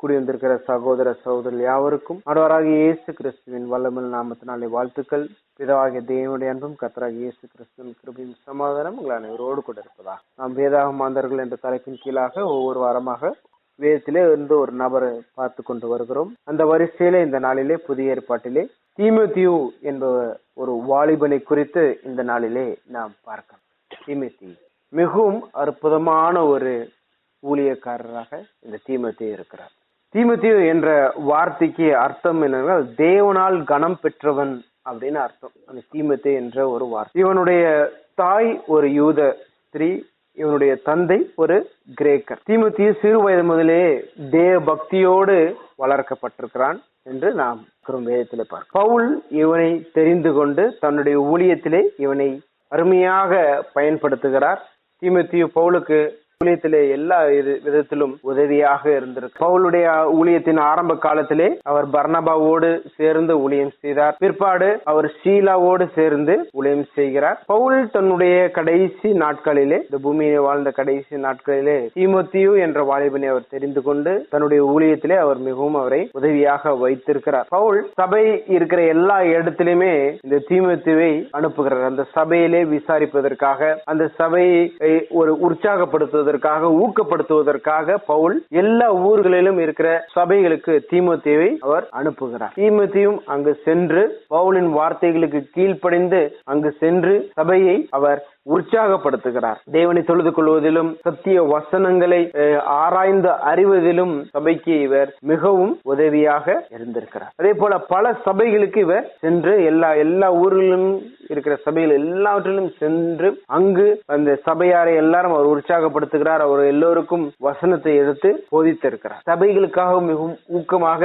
கூடியிருந்திருக்கிற சகோதர சகோதரர் யாவருக்கும் ஆண்டவராகிய இயேசு கிறிஸ்துவின் வல்லமல் நாமத்தினாலே வாழ்த்துக்கள். பிதாவாகிய தேவனுடைய அன்பும் கத்தராக இயேசு கிறிஸ்துவின் கிருபையும் சமாதானம் உங்கள் அனைவரோடு கூட இருப்பதா நாம் வேதாக மாந்தர்கள் என்ற தலைப்பின் கீழாக ஒவ்வொரு வாரமாக வேதத்திலே இருந்து ஒரு நபரை பார்த்து கொண்டு வருகிறோம். அந்த வரிசையில இந்த நாளிலே புதிய ஏற்பாட்டிலே தீமோத்தியு என்ப ஒரு வாலிபனை குறித்து இந்த நாளிலே நாம் பார்க்கலாம். தீமோத்தி மிகவும் அற்புதமான ஒரு ஊழியக்காரராக இந்த தீமோத்தி இருக்கிறார். தீமோத்தியு என்ற வார்த்தைக்கு அர்த்தம் என்னவென்றால் தேவனால் கனம் பெற்றவன் அப்படின்னு அர்த்தம். அந்த தீமோத்தி என்ற ஒரு வார்த்தை. இவனுடைய தாய் ஒரு யூத ஸ்திரீ இவனுடைய தந்தை ஒரு கிரேக்கர். தீமோத்தியு சிறு வயது முதலே தேவ பக்தியோடு வளர்க்கப்பட்டிருக்கிறான் என்று நாம் வேதத்தில் பார்க்க பவுல் இவனை தெரிந்து கொண்டு தன்னுடைய ஊழியத்திலே இவனை அருமையாக பயன்படுத்துகிறார். தீமோத்தியு பவுலுக்கு ஊழியத்திலே எல்லா இது- விதத்திலும் உதவியாக இருந்திருக்கு. பவுலுடைய ஊழியத்தின் ஆரம்ப காலத்திலே அவர் பர்ணபாவோடு சேர்ந்து ஊழியம் செய்தார். பிற்பாடு அவர் ஷீலாவோடு சேர்ந்து ஊழியம் செய்கிறார். பவுல் தன்னுடைய கடைசி நாட்களிலே இந்த பூமியிலே வாழ்ந்த கடைசி நாட்களிலே தீமோத்தியு என்ற வாலிபனை அவர் தெரிந்து கொண்டு தன்னுடைய ஊழியத்திலே அவர் மிகவும் அவரை உதவியாக வைத்திருக்கிறார். பவுல் சபை இருக்கிற எல்லா இடத்திலுமே இந்த தீமோத்தியுவை அனுப்புகிறார். அந்த சபையிலே விசாரிப்பதற்காக அந்த சபையை ஒரு உற்சாகப்படுத்துவதற்காக ஊக்கப்படுத்துவதற்காக பவுல் எல்லா ஊர்களிலும் இருக்கிற சபைகளுக்கு தீமோத்தேவை அவர் அனுப்புகிறார். தீமோத்தியும் அங்கு சென்று பவுலின் வார்த்தைகளுக்கு கீழ்ப்படிந்து அங்கு சென்று சபையை அவர் உற்சாகப்படுத்துகிறார். தேவனை தொழுது கொள்வதிலும் சத்திய வசனங்களை ஆராய்ந்து அறிவதிலும் சபைக்கு இவர் மிகவும் உதவியாக இருந்திருக்கிறார். அதே போல பல சபைகளுக்கு இவர் சென்று எல்லா எல்லா ஊர்களிலும் இருக்கிற சபைகள் எல்லாவற்றிலும் சென்று அங்கு அந்த சபையாரை எல்லாரும் அவர் உற்சாகப்படுத்துகிறார். அவர் எல்லோருக்கும் வசனத்தை எடுத்து போதித்திருக்கிறார். சபைகளுக்காக மிகவும் ஊக்கமாக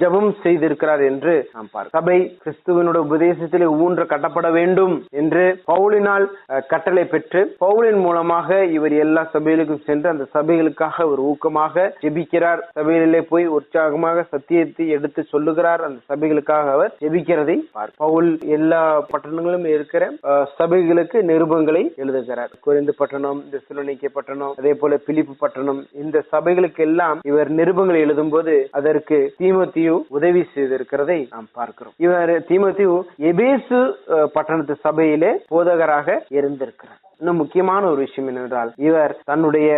ஜெபம் செய்திருக்கிறார் என்று நாம் பார்க்கிறோம். சபை கிறிஸ்துவனுடைய உபதேசத்திலே ஊன்ற கட்டப்பட வேண்டும் என்று பவுலினால் அஹ், கட்டளை பெற்று பவுலின் மூலமாக இவர் எல்லா சபைகளுக்கும் சென்று அந்த சபைகளுக்காக ஒரு ஊக்கமாக ஜெபிக்கிறார். சபைகளிலே போய் உற்சாகமாக சத்தியத்தை எடுத்து சொல்லுகிறார். அந்த சபைகளுக்காக அவர் ஜெபிக்கிறதை பார். பவுல் எல்லா பட்டணங்களும் இருக்கிற சபைகளுக்கு நிருபங்களை எழுதுகிறார். குறைந்து பட்டணம் இந்த சிலோனிக்கை பட்டணம் அதே போல பிலிப்பு பட்டணம் இந்த சபைகளுக்கு எல்லாம் இவர் நிருபங்களை எழுதும் போது அதற்கு தீமத்தியு உதவி செய்திருக்கிறதை நாம் பார்க்கிறோம். இவர் தீமத்தியு எபேசு பட்டணத்து சபையிலே போதகராக இருந்திருக்கிறார் இன்னும் முக்கியமான ஒரு விஷயம் என்னவென்றால் இவர் தன்னுடைய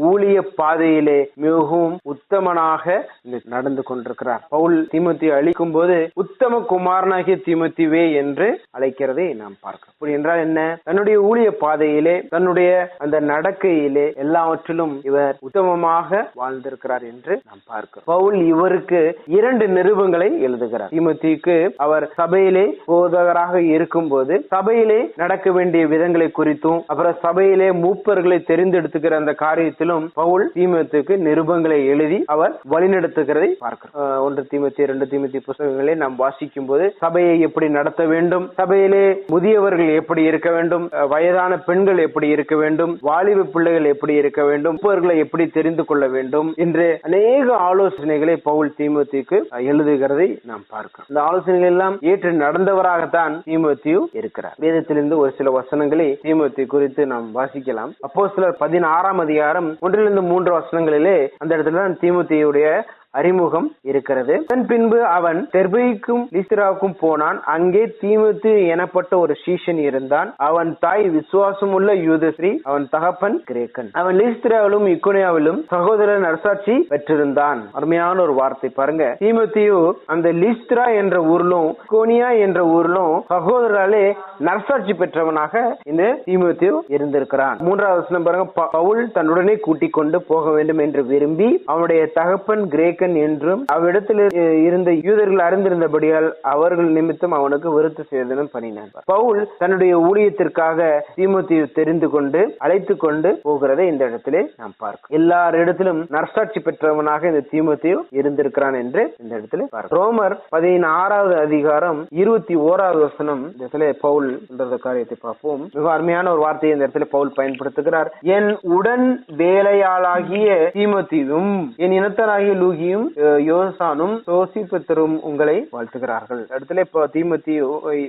ஊழிய பாதையிலே மிகவும் உத்தமனாக நடந்து கொண்டிருக்கிறார். பவுல் திமுத்தி அழிக்கும் போது உத்தம குமாரனாகிய திமுத்திவே என்று அழைக்கிறதை நாம் பார்க்கிறோம். அப்படி என்றால் என்ன? தன்னுடைய ஊழிய பாதையிலே தன்னுடைய அந்த நடக்கையிலே எல்லாவற்றிலும் இவர் உத்தமமாக வாழ்ந்திருக்கிறார் என்று நாம் பார்க்கிறோம். பவுல் இவருக்கு இரண்டு நிருபங்களை எழுதுகிறார். திமுத்திக்கு அவர் சபையிலே போதகராக இருக்கும் போது சபையிலே நடக்க வேண்டிய விதங்களை குறித்தும் அப்புறம் சபையிலே மூப்பர்களை தெரிந்தெடுத்துக்கிற அந்த காரியத்திலும் பவுல் தீமத்துக்கு நிருபங்களை எழுதி அவர் வழிநடத்துகிறதை பார்க்கிறோம். ஒன்று தீமத்தி இரண்டு தீமத்தி புத்தகங்களை நாம் வாசிக்கும் போது சபையை எப்படி நடத்த வேண்டும் சபையிலே முதியவர்கள் எப்படி இருக்க வேண்டும் வயதான பெண்கள் எப்படி இருக்க வேண்டும் வாலிப பிள்ளைகள் எப்படி இருக்க வேண்டும் மூப்பர்களை எப்படி தெரிந்து கொள்ள வேண்டும் என்று அநேக ஆலோசனைகளை பவுல் தீமோத்திக்கு எழுதுகிறதை நாம் பார்க்கிறோம். இந்த ஆலோசனைகள் எல்லாம் ஏற்று நடந்தவராகத்தான் தீமோத்தியு இருக்கிறார். வேதத்திலிருந்து ஒரு சில வசனங்களை தீமத்தி குறித்து நாம் வாசிக்கலாம். அப்போ சிலர் பதினாறாம் அதிகாரம் ஒன்றிலிருந்து மூன்று வசனங்களிலே அந்த இடத்துல தான் தீமோத்தியுடைய அறிமுகம் இருக்கிறது. அதன் பின்பு அவன் தெர்பைக்கும் லிஸ்திராவுக்கும் போனான். அங்கே தீமுத்து எனப்பட்ட ஒரு சீஷன் இருந்தான். அவன் தாய் விசுவாசமுள்ள யூதஸ்ரீ அவன் தகப்பன் கிரேக்கன். அவன் லிஸ்திராவிலும் இக்குனியாவிலும் சகோதரர் நரசாட்சி பெற்றிருந்தான். அருமையான ஒரு வார்த்தை பாருங்க. தீமுத்தியு அந்த லிஸ்திரா என்ற ஊர்லும் கோனியா என்ற ஊர்லும் சகோதராலே நரசாட்சி பெற்றவனாக இந்த தீமுத்தியு இருந்திருக்கிறான். மூன்றாவது பாருங்க. பவுல் தன்னுடனே கூட்டிக் கொண்டு போக வேண்டும் என்று விரும்பி அவனுடைய தகப்பன் கிரேக்கன் என்றும் அவ்விடத்தில் இருந்த யூதர்கள் அறிந்திருந்தபடியால் அவர்கள் நிமித்தம் அவனுக்கு விருத்து சேதனம் பண்ணினான். பவுல் தன்னுடைய ஊழியத்திற்காக தீமோத்தியை தெரிந்து கொண்டு அழைத்து கொண்டு போகிறதை இந்த இடத்திலே நாம் பார்க்கிறோம். எல்லாரிடத்திலும் நற்சாட்சி பெற்றவனாக இந்த தீமோத்தியு இருந்திருக்கிறான் என்று இந்த இடத்துல பார்க்கிறோம். ரோமர் பதினாறாவது அதிகாரம் இருபத்தி ஓராவது வசனம் இந்த இடத்துல பவுல் காரியத்தை பார்ப்போம். மிக அருமையான ஒரு வார்த்தையை இந்த இடத்துல பவுல் பயன்படுத்துகிறார். என் உடன் வேலையாளாகிய தீமத்தியும் என் இனத்தனாகிய லூகியும் தீமோத்தியும் அஹ், யோசானும் சோசிபத்தரும் உங்களை வாழ்த்துகிறார்கள். இடத்துல இப்ப தீமத்தி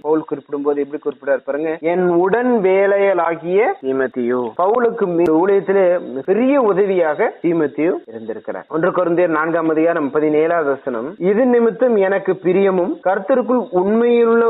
பவுல் குறிப்பிடும் போது எப்படி குறிப்பிடாரு பாருங்க. என் உடன் வேலையலாகிய தீமத்தியோ. பவுலுக்கு ஊழியத்திலே பெரிய உதவியாக தீமத்தியோ இருந்திருக்கிறார். ஒன்று குருந்தியர் நான்காம் அதிகாரம் பதினேழாவது வசனம். இது நிமித்தம் எனக்கு பிரியமும் கர்த்தருக்குள் உண்மையுள்ள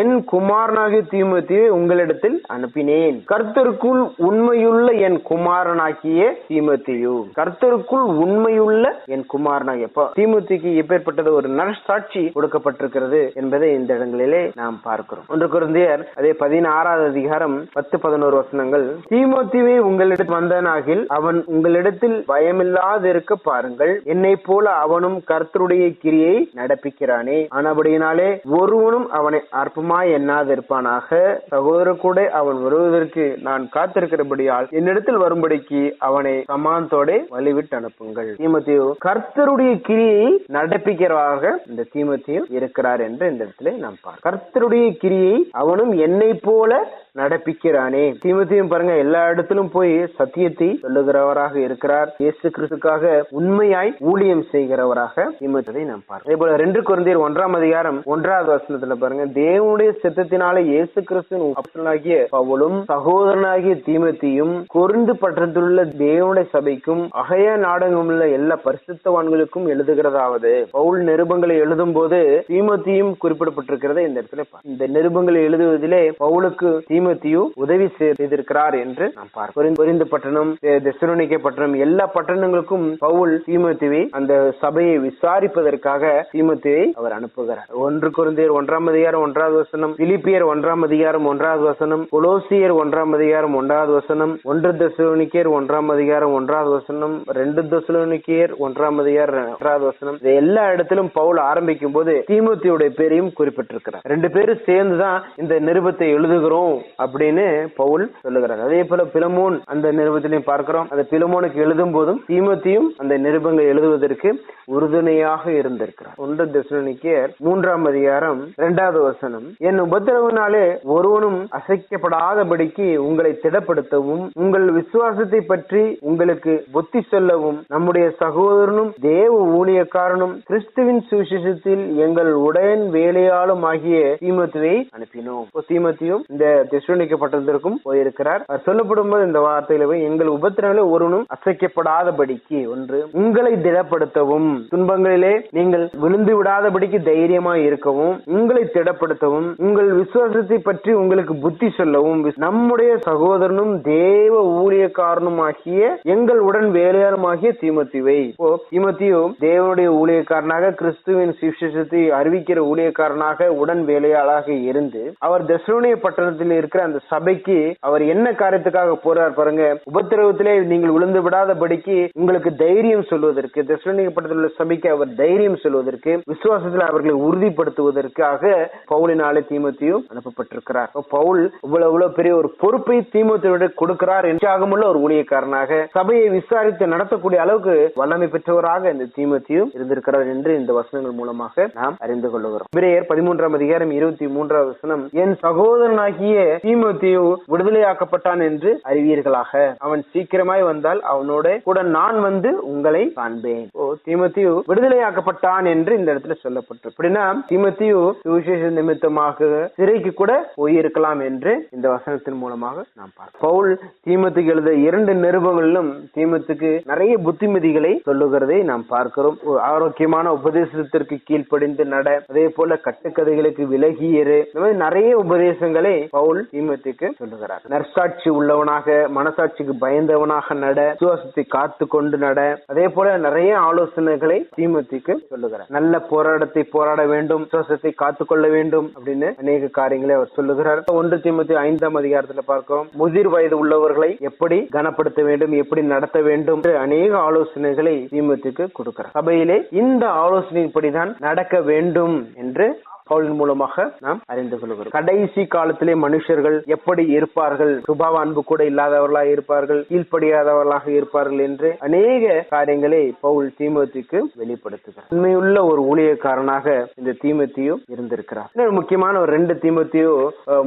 என் குமாரனாகிய தீமத்தியை உங்களிடத்தில் அனுப்பினேன். கர்த்தருக்குள் உண்மையுள்ள என் குமாரனாகிய தீமத்தியோ. கர்த்தருக்குள் உண்மையுள்ள என் குமாரனாகிய எப்போ தீமத்திக்கு எப்பேற்பட்டது ஒரு நற்சாட்சி கொடுக்கப்பட்டிருக்கிறது என்பதை இந்த இடங்களிலே நாம் பார்க்கிறோம். ஒன்று குருந்தியர் அதே பதினாறாவது அதிகாரம் பத்து பதினோரு வசனங்கள். தீமோத்திவே உங்களிடம் வந்தனாகில் அவன் உங்களிடத்தில் பயமில்லாது இருக்க பாருங்கள். என்னை போல அவனும் கர்த்தருடைய கிரியை நடப்பிக்கிறானே. ஆனபடியினாலே ஒருவனும் அவனை அற்பமாய் எண்ணாதிருப்பானாக. சகோதர கூட அவன் வருவதற்கு நான் காத்திருக்கிறபடியால் என்னிடத்தில் வரும்படிக்கு அவனை சமாந்தோட வழிவிட்டு அனுப்புங்கள். தீமத்தியோ கர்த்தருடைய கிரியை நடப்பிக்கிறவராக இந்த தீமத்தையும் இருக்கிறார் என்று இந்த இடத்துல நாம் பார்க்க கர்த்தருடைய கிரியை அவனும் என்னை போல நடப்பிக்கிறானே. தீமத்தையும் பாருங்க எல்லா இடத்திலும் போய் சத்தியத்தை சொல்லுகிறவராக இருக்கிறார். இயேசு கிறிஸ்துக்காக உண்மையாய் ஊழியம் செய்கிறவராக தீமத்தை நாம் பார்க்க அதே போல ரெண்டு குழந்தையர் ஒன்றாம் அதிகாரம் ஒன்றாவது வசனத்துல பாருங்க தேவனுடைய சித்தத்தினால இயேசு கிறிஸ்துவின் அப்போஸ்தலனாகிய பவுலும் சகோதரனாகிய தீமத்தையும் கொருந்து பட்டணத்திலுள்ள தேவனுடைய சபைக்கும் அகய நாடகமுள்ள எல்லா பரிசுத்தவான்களுக்கும் எழுதுகிறதாவது. பவுல் நிருபங்களை எழுதும் போது தீமத்தியும் குறிப்பிடப்பட்டிருக்கிறதை இந்த இடத்துல இந்த நிருபங்களை எழுதுவதிலே பவுலுக்கு தீமத்தியு உதவி செய்திருக்கிறார் என்று நாம் பார்க்கிறோம் பொரிந்து பட்டணம் தெசலோனிக்கே பட்டணம் எல்லா பட்டணங்களுக்கும் பவுல் தீமத்துவை அந்த சபையை விசாரிப்பதற்காக தீமத்துவை அவர் அனுப்புகிறார். ஒன்று குருந்தியர் ஒன்றாம் அதிகாரம் ஒன்றாவது வசனம் பிலிப்பியர் ஒன்றாம் அதிகாரம் ஒன்றாவது வசனம் கொலோசியர் ஒன்றாம் அதிகாரம் ஒன்றாவது வசனம் ஒன்று தெசலோனிக்கேர் ஒன்றாம் அதிகாரம் ஒன்றாவது வசனம் ரெண்டு தெசலோனிக்கேர் ஒன்றாம் அதிகாரம் ஒன்றாவது வசனம். எல்லா இடத்திலும் பவுல் ஆரம்பிக்கும் போது தீமுத்தியுடைய பேரையும் குறிப்பிட்டிருக்கிறார். ரெண்டு பேரும் சேர்ந்துதான் இந்த நிருபத்தை எழுதுகிறோம் அப்படின்னு பவுல் சொல்லுகிறார். அதே போல பிலமோன் அந்த நிருபத்திலையும் பார்க்கிறோம். அந்த பிலமோனுக்கு எழுதும் போதும் தீமோத்தியும் அந்த நிருபங்கள் எழுதுவதற்கு உறுதுணையாக இருந்திருக்கிறார். ஒன்று தெசலோனிக்கேர் மூன்றாம் அதிகாரம் இரண்டாவது வசனம். என் உபத்திரவினாலே ஒருவனும் அசைக்கப்படாதபடிக்கு உங்களை திடப்படுத்தவும் உங்கள் விசுவாசத்தை பற்றி உங்களுக்கு புத்தி சொல்லவும் நம்முடைய சகோதரனும் தேவ ஊழியக்காரனும் கிறிஸ்துவின் சுவிசேஷத்தில் எங்கள் உடையன் வேலையாளும் ஆகிய தீமத்துவை அனுப்பினோம் தீமத்தியும் இந்த தெசுனிக்கப்பட்டதற்கும் போயிருக்கிறார். சொல்லப்படும் போது இந்த வார்த்தையில எங்கள் உபத்திரங்களை ஒருவனும் அசைக்கப்படாதபடிக்கு ஒன்று உங்களை திடப்படுத்தவும் துன்பங்களிலே நீங்கள் விழுந்து விடாதபடிக்கு தைரியமாய் இருக்கவும் உங்களை திடப்படுத்தவும் உங்கள் விசுவாசத்தை பற்றி உங்களுக்கு புத்தி சொல்லவும் நம்முடைய சகோதரனும் தேவ ஊழியக்காரனும் ஆகிய எங்கள் உடன் வேலையாளமாகிய தீமத்திவை இப்போ தீமத்தியோ நீங்களும் தேவனுடைய ஊழியக்காரனாக கிறிஸ்துவின் சுவிசேஷத்தை அறிவிக்கிற ஊழியக்காரனாக உடன் வேலையாளாக இருந்து அவர் தெசலோனிய பட்டணத்தில் இருக்கிற அந்த சபைக்கு அவர் என்ன காரியத்துக்காக போறார் பாருங்க. உபத்திரவத்திலே நீங்கள் விழுந்து விடாதபடிக்கு உங்களுக்கு தைரியம் சொல்வதற்கு தெசலோனிய பட்டணத்தில் உள்ள சபைக்கு அவர் தைரியம் சொல்வதற்கு விசுவாசத்தில் அவர்களை உறுதிப்படுத்துவதற்காக பவுலினாலே தீமோத்தியு அனுப்பப்பட்டிருக்கிறார். பவுல் இவ்வளவு பெரிய ஒரு பொறுப்பை தீமத்தினுடைய கொடுக்கிறார். என்றாகமுள்ள ஒரு ஊழியக்காரனாக சபையை விசாரித்து நடத்தக்கூடிய அளவுக்கு வல்லமை பெற்றவராக இந்த தீமோத்தியு இருந்திருக்கிறார் என்று இந்த வசனங்கள் மூலமாக நாம் அறிந்து கொள்ளுகிறோம். பிரேயர் பதிமூன்றாம் அதிகாரம் இருபத்தி மூன்றாவது வசனம் என் சகோதரனாகிய தீமத்தியு விடுதலையாக்கப்பட்டான் என்று அறிவீர்களாக. அவன் சீக்கிரமாய் வந்தால் அவனோட கூட நான் வந்து உங்களை காண்பேன். ஓ தீமத்தியு விடுதலையாக்கப்பட்டான் என்று இந்த இடத்துல சொல்லப்பட்டிருக்கு. அப்படின்னா தீமத்தியு சுவிசேஷ நிமித்தமாக சிறைக்கு கூட போயிருக்கலாம் என்று இந்த வசனத்தின் மூலமாக நாம் பார்க்கிறோம். பவுல் தீமத்துக்கு எழுத இரண்டு நிருபங்களிலும் தீமத்துக்கு நிறைய புத்திமதிகளை சொல்லுகிறதை நாம் பார்க்கிறோம் ஒரு ஆரோக்கியமான உபதேசத்திற்கு கீழ்ப்படிந்து நட. அதே போல கட்டுக்கதைகளுக்கு விலகியரு இந்த மாதிரி நிறைய உபதேசங்களை பவுல் தீமத்துக்கு சொல்லுகிறார். நற்சாட்சி உள்ளவனாக மனசாட்சிக்கு பயந்தவனாக நட. விசுவாசத்தை காத்து கொண்டு நட. அதே போல நிறைய ஆலோசனைகளை தீமத்துக்கு சொல்லுகிறார். நல்ல போராட்டத்தை போராட வேண்டும். விசுவாசத்தை காத்து கொள்ள வேண்டும் அப்படின்னு அநேக காரியங்களை அவர் சொல்லுகிறார். ஒன்று தீமத்தி ஐந்தாம் அதிகாரத்துல பார்க்கிறோம். முதிர் வயது உள்ளவர்களை எப்படி கனப்படுத்த வேண்டும்? எப்படி நடத்த வேண்டும்? என்று அநேக ஆலோசனைகளை தீமத்துக்கு கொடுக்கிறார் சபையிலே இந்த ஆலோசனைப்படிதான் நடக்க வேண்டும் என்று பவுலின் மூலமாக நாம் அறிந்து கொள்கிறோம். கடைசி காலத்திலே மனுஷர்கள் எப்படி இருப்பார்கள்? சுபாவ அன்பு கூட இல்லாதவர்களாக இருப்பார்கள் கீழ்ப்படியாதவர்களாக இருப்பார்கள் என்று அநேக காரியங்களை பவுல் தீமத்திக்கு வெளிப்படுத்துகிறார். உண்மையுள்ள ஒரு ஊழியக்காரனாக இந்த தீமத்தியோ இருந்திருக்கிறார். இன்னொரு முக்கியமான ஒரு ரெண்டு தீமத்தியோ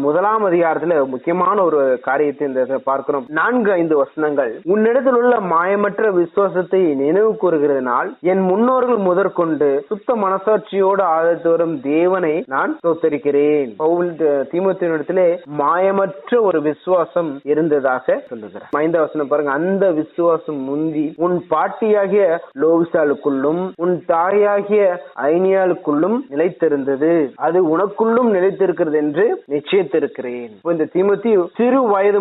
முதலாம் அதிகாரத்துல முக்கியமான ஒரு காரியத்தை இந்த பார்க்கிறோம். நான்கு ஐந்து வசனங்கள். உன்னிடத்தில் உள்ள மாயமற்ற விசுவாசத்தை நினைவு கூறுகிறதுனால் என் முன்னோர்கள் முதற்கொண்டு சுத்த மனசாட்சியோடு ஆதரித்து வரும் தேவனை நான் தோத்தரிக்கிறேன் பவுல் தீமத்தினிடத்திலே மாயமற்ற ஒரு விசுவாசம் இருந்ததாக சொல்லுகிறார். ஐந்த வசனம் பாருங்க அந்த விசுவாசம் முந்தி உன் பாட்டியாகிய லோவிசாலுக்குள்ளும் உன் தாயாகிய ஐனியாளுக்குள்ளும் நிலைத்திருந்தது. அது உனக்குள்ளும் நிலைத்திருக்கிறது என்று நிச்சயத்திருக்கிறேன். இந்த திமுத்தி சிறு வயது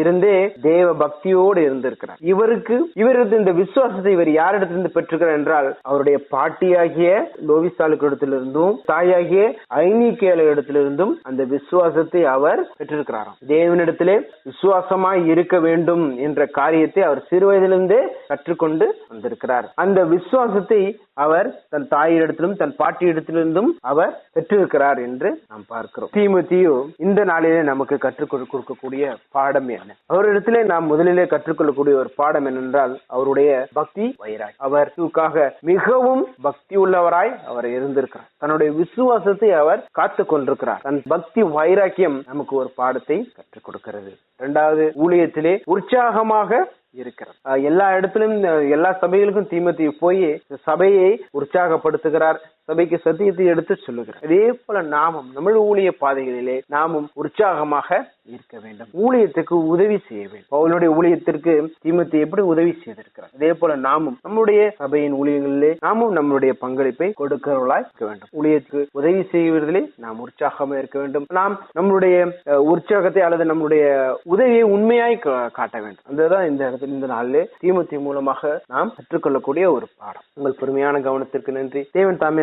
இருந்தே தேவ பக்தியோடு இருந்திருக்கிறார். இவருக்கு இவரது இந்த விசுவாசத்தை இவர் யாரிடத்திலிருந்து பெற்றிருக்கிறார் என்றால் அவருடைய பாட்டியாகிய லோவிசாலுக்கு இடத்திலிருந்தும் தாயாகிய ஆகிய ஐநீக்கேல இடத்திலிருந்தும் அந்த விசுவாசத்தை அவர் பெற்றிருக்கிறாராம். தேவனிடத்திலே விசுவாசமாய் இருக்க வேண்டும் என்ற காரியத்தை அவர் சிறு வயதிலிருந்தே கற்றுக்கொண்டு வந்திருக்கிறார். அந்த விசுவாசத்தை அவர் தன் தாயிடத்திலும் தன் பாட்டியிடத்திலிருந்தும் அவர் பெற்றிருக்கிறார் என்று நாம் பார்க்கிறோம். தீமுத்தியு இந்த நாளிலே நமக்கு கற்றுக் கொடுக்கக்கூடிய பாடம் என்ன? அவரிடத்திலே நாம் முதலிலே கற்றுக்கொள்ளக்கூடிய ஒரு பாடம் என்னென்றால் அவருடைய பக்தி வைராய் அவர் கிறிஸ்துவுக்காக மிகவும் பக்தி உள்ளவராய் அவர் இருந்திருக்கிறார். தன்னுடைய விசுவாசத்தை அவர் காத்துக் கொண்டிருக்கிறார். தன் பக்தி வைராக்கியம் நமக்கு ஒரு பாடத்தை கற்றுக் கொடுக்கிறது. இரண்டாவது ஊழியத்திலே உற்சாகமாக இருக்கிறார். எல்லா இடத்திலும் எல்லா சபைகளுக்கும் தீமத்தி போய் சபையை உற்சாகப்படுத்துகிறார். சபைக்கு சத்தியத்தை எடுத்து சொல்லுகிறார் அதே போல நாமும் நம்ம ஊழிய பாதைகளிலே நாமும் உற்சாகமாக இருக்க வேண்டும். ஊழியத்துக்கு உதவி செய்ய வேண்டும். பவுலுடைய ஊழியத்திற்கு தீமத்தை எப்படி உதவி செய்திருக்கிறார்? அதே போல நாமும் நம்முடைய சபையின் ஊழியங்களிலே நாமும் நம்முடைய பங்களிப்பை கொடுக்கிறவர்களாய் இருக்க வேண்டும். ஊழியத்துக்கு உதவி செய்வதிலே நாம் உற்சாகமாக இருக்க வேண்டும். நாம் நம்முடைய உற்சாகத்தை அல்லது நம்முடைய உதவியை உண்மையாய் கா- காட்ட வேண்டும். அதுதான் இந்த இடத்துல இந்த நாளிலே தீமத்தி மூலமாக நாம் கற்றுக்கொள்ளக்கூடிய ஒரு பாடம். உங்கள் பொறுமையான கவனத்திற்கு நன்றி. தேவன் தாமே